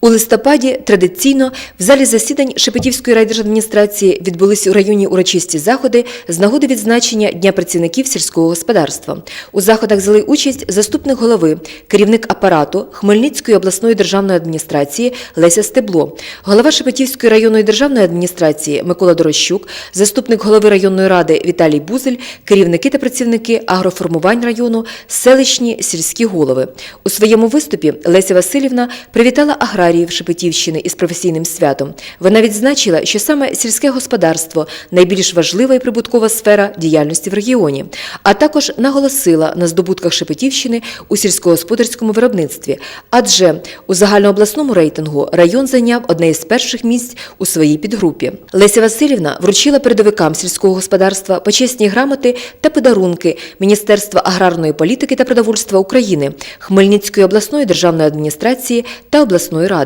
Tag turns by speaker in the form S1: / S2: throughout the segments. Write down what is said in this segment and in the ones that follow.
S1: У листопаді традиційно в залі засідань Шепетівської райдержадміністрації відбулись у районі урочисті заходи з нагоди відзначення Дня працівників сільського господарства. У заходах взяли участь заступник голови, керівник апарату Хмельницької обласної державної адміністрації Леся Стебло, голова Шепетівської районної державної адміністрації Микола Дорощук, заступник голови районної ради Віталій Бузель, керівники та працівники агроформувань району, селищні сільські голови. У своєму виступі Леся Васильівна привітала аграріїв Шепетівщини із професійним святом. Вона відзначила, що саме сільське господарство найбільш важлива і прибуткова сфера діяльності в регіоні, а також наголосила на здобутках Шепетівщини у сільськогосподарському виробництві, адже у загальнообласному рейтингу район зайняв одне із перших місць у своїй підгрупі. Леся Васильівна вручила передовикам сільського господарства почесні грамоти та подарунки Міністерства аграрної політики та продовольства України, Хмельницької обласної державної адміністрації та обласної ради.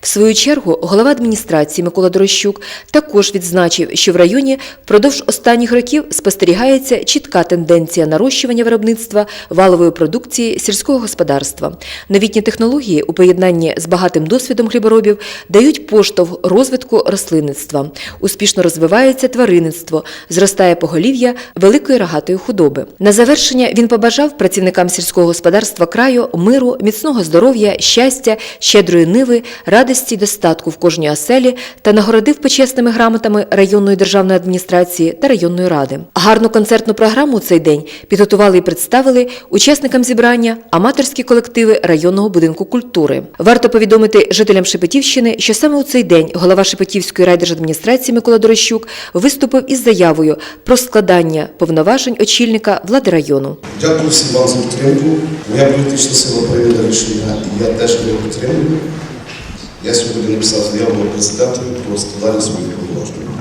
S1: В свою чергу голова адміністрації Микола Дорощук також відзначив, що в районі впродовж останніх років спостерігається чітка тенденція нарощування виробництва валової продукції сільського господарства. Новітні технології у поєднанні з багатим досвідом хліборобів дають поштовх розвитку рослинництва. Успішно розвивається тваринництво, зростає поголів'я великої рогатої худоби. На завершення він побажав працівникам сільського господарства краю миру, міцного здоров'я, щастя, щедрої ниви, радості й достатку в кожній оселі та нагородив почесними грамотами районної державної адміністрації та районної ради. Гарну концертну програму у цей день підготували і представили учасникам зібрання аматорські колективи районного будинку культури. Варто повідомити жителям Шепетівщини, що саме у цей день голова Шепетівської райдержадміністрації Микола Дорощук виступив із заявою про складання повноважень очільника влади району.
S2: Дякую всім вам за підтримку. Моя політична сила прийняла рішення, я теж його підтримую. Я сьогодні написав заяву президентові про складання своїх повноважень.